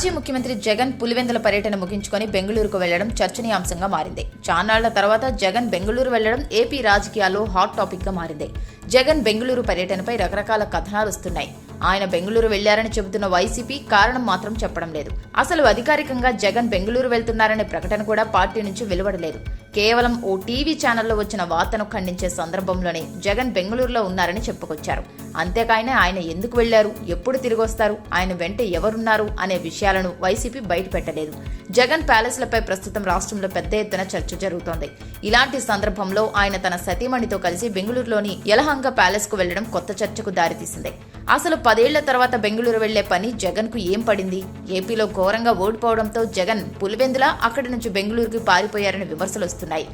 మాజీ ముఖ్యమంత్రి జగన్ పులివెందుల పర్యటన ముగించుకొని బెంగళూరుకు వెళ్ళడం చర్చనీయాంశంగా మారింది. చాన్నాళ్ళ తర్వాత జగన్ బెంగళూరు వెళ్ళడం ఏపీ రాజకీయాల్లో హాట్ టాపిక్గా మారింది. జగన్ బెంగళూరు పర్యటనపై రకరకాల కథనాలు వస్తున్నాయి. ఆయన బెంగళూరు వెళ్ళారని చెబుతున్న వైసీపీ కారణం మాత్రం చెప్పడం లేదు. అసలు అధికారికంగా జగన్ బెంగళూరు వెళ్తున్నారనే ప్రకటన కూడా పార్టీ నుంచి వెలువడలేదు. కేవలం ఓ టీవీ ఛానల్లో వచ్చిన వార్తను ఖండించే సందర్భంలోనే జగన్ బెంగళూరులో ఉన్నారని చెప్పుకొచ్చారు. అంతేకాని ఆయన ఎందుకు వెళ్ళారు ఎప్పుడు తిరిగి వస్తారు ఆయన వెంట ఎవరున్నారు? అనే విషయాలను వైసీపీ బయటపెట్టలేదు. జగన్ ప్యాలెస్లపై ప్రస్తుతం రాష్ట్రంలో పెద్ద ఎత్తున చర్చ జరుగుతోంది. ఇలాంటి సందర్భంలో ఆయన తన సతీమణితో కలిసి బెంగళూరులోని యలహంక ప్యాలెస్కు వెళ్ళడం కొత్త చర్చకు దారితీసింది. అసలు పదేళ్ళ తర్వాత బెంగళూరు వెళ్ళే పని జగన్కు ఏం పడింది? ఏపీలో ఘోరంగా ఓడిపోవడంతో జగన్ పులివెందుల అక్కడి నుంచి బెంగళూరుకి పారిపోయారని విమర్శలు వస్తున్నాయి.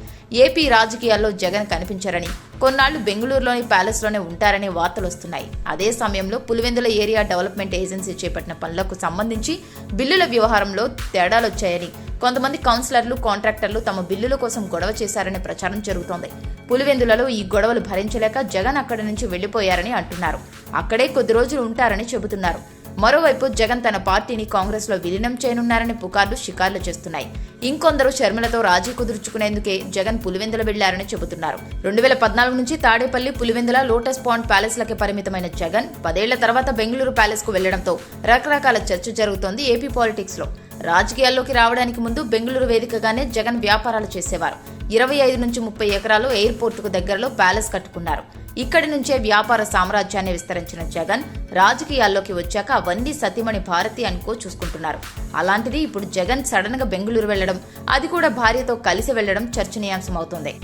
ఏపీ రాజకీయాల్లో జగన్ కనిపించారని కొన్నాళ్ళు బెంగళూరులోని ప్యాలెస్లోనే ఉంటారనే వార్తలు వస్తున్నాయి. అదే సమయంలో పులివెందుల ఏరియా డెవలప్మెంట్ ఏజెన్సీ చేపట్టిన పనులకు సంబంధించి బిల్లుల వ్యవహారంలో తేడాలొచ్చాయని కొంతమంది కౌన్సిలర్లు కాంట్రాక్టర్లు తమ బిల్లుల కోసం గొడవ చేశారనే ప్రచారం జరుగుతోంది. పులివెందులలో ఈ గొడవలు భరించలేక జగన్ అక్కడి నుంచి వెళ్ళిపోయారని అంటున్నారు. అక్కడే కొద్ది రోజులు ఉంటారని చెబుతున్నారు. మరోవైపు జగన్ తన పార్టీని కాంగ్రెస్లో విలీనం చేయనున్నారని పుకార్లు షికార్లు చేస్తున్నాయి. ఇంకొందరు శర్మలతో రాజీ కుదుర్చుకునేందుకే జగన్ పులివెందుల వెళ్ళారని చెబుతున్నారు. రెండు వేల పద్నాలుగు నుంచి Tadepalli Pulivendula Lotus Pond palace లకే పరిమితమైన జగన్ పదేళ్ళ తర్వాత బెంగళూరు ప్యాలెస్కు వెళ్ళడంతో రకరకాల చర్చ జరుగుతోంది ఏపీ పాలిటిక్స్లో రాజకీయాల్లోకి రావడానికి ముందు బెంగళూరు వేదికగానే జగన్ వ్యాపారాలు చేసేవారు. ఇరవై ఐదు నుంచి ముప్పై ఎకరాలు ఎయిర్పోర్టుకు దగ్గరలో ప్యాలెస్ కట్టుకున్నారు. ఇక్కడి నుంచే వ్యాపార సామ్రాజ్యాన్ని విస్తరించిన జగన్ రాజకీయాల్లోకి వచ్చాక అవన్నీ సతీమణి భారతి అనుకో చూసుకుంటున్నారు. అలాంటిది ఇప్పుడు జగన్ సడన్గా బెంగళూరు వెళ్ళడం అది కూడా భార్యతో కలిసి వెళ్ళడం చర్చనీయాంశమవుతోంది.